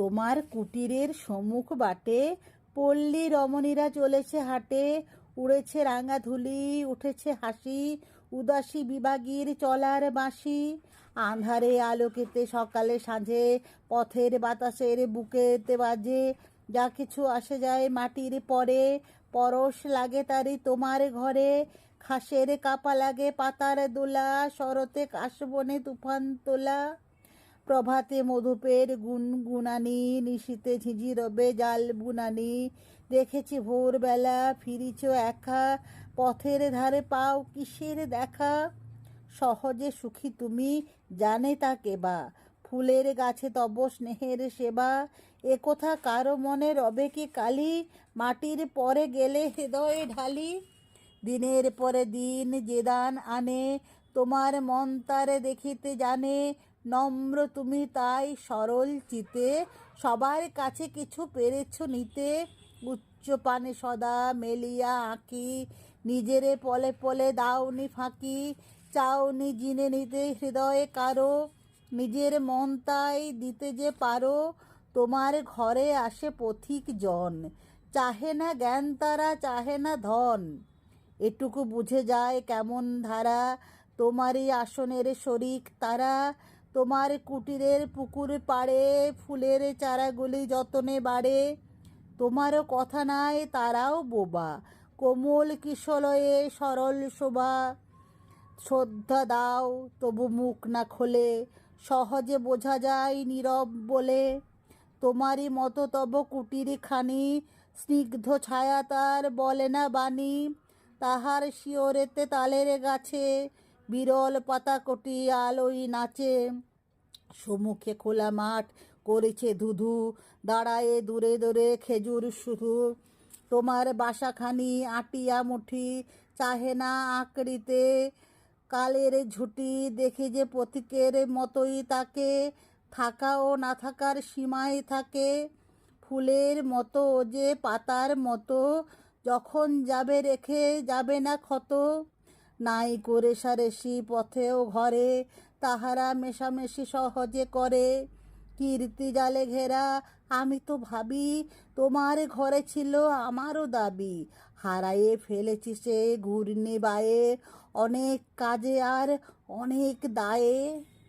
তোমার কুটিরের সম্মুখ বাটে পল্লী রমণীরা চলেছে হাটে, উড়েছে রাঙা ধুলি, উঠেছে হাসি, উদাসী বিভাগীর চলার বাঁশি। আন্ধারে আলোকেতে সকালে সাঁঝে, পথের বাতাসের বুকেতে বাজে, যা কিছু আসে যায় মাটির পরে, পরশ লাগে তারি তোমার ঘরে, খাসের কাপা লাগে পাতার দোলা, শরতে কাশবনে তুফান তোলা। প্রভাতে মধুপের গুনগুনানি, নিশীতে ঝিঝিরবে জাল বুনানি। দেখেছি ভোরবেলা ফিরিছ একা, পথের ধারে পাও কিসের দেখা? সহজে সুখী তুমি জানে তাকে বা, ফুলের গাছে তব স্নেহের সেবা। এ কথা কারও মনে রবে কি কালি? মাটির পরে গেলে হৃদয়ে ঢালি। দিনের পরে দিন যে দান আনে, তোমার মন তারে দেখিতে জানে। নম্র তুমি তাই সরল চিতে, সবার কাছে কিছু পেরেছ নিতে। উচ্চ পানে সদা মেলিয়া আঁকি, নিজেরে পলে পলে দাওনি ফাঁকি, চাওনি জিনে নিতে হৃদয়ে কারও। নিজের মন তাই দিতে যে পারো, তোমার ঘরে আসে পথিক জন। চাহে না জ্ঞান তারা, চাহে না ধন। এটুকু বুঝে যায় কেমন ধারা, তোমারই আসনের শরিক তারা। তোমার কুটিরের পুকুর পাড়ে ফুলের চারাগুলি যতনে বাড়ে। তোমারও কথা নাই, তারাও বোবা। কোমল কিশলয়ে সরল শোভা। শ্রদ্ধা দাও, তবু মুখ না খোলে। সহজে বোঝা যায় নীরব বলে। তোমারই মতো তব কুটির খানি স্নিগ্ধ ছায়া তার বলে না বাণী। তাহার শিওরেতে তালের গাছে বিরল পাতা কটি আলোই নাচে। সম্মুখে খোলা মাঠ করেছে ধুধু, দাঁড়ায়ে দূরে দূরে খেজুর শুধু। তোমার বাসাখানি আটিয়া মুঠি চাহে না আঁকড়িতে। কালের ঝুটি দেখে যে পথিকের মতোই তাকে, থাকা ও না থাকার সীমায় থাকে। ফুলের মতো যে পাতার মতো, যখন যাবে রেখে যাবে না ক্ষত। নাই করে সারেসি পথেও ঘরে, তাহারা মেশামেশি সহজে করে। কীর্তি জালে ঘেরা, আমি তো ভাবি, তোমার ঘরে ছিল আমারও দাবি। হারাইয়ে ফেলেছি সে ঘূর্ণি বায়ে অনেক কাজে আর অনেক দায়ে।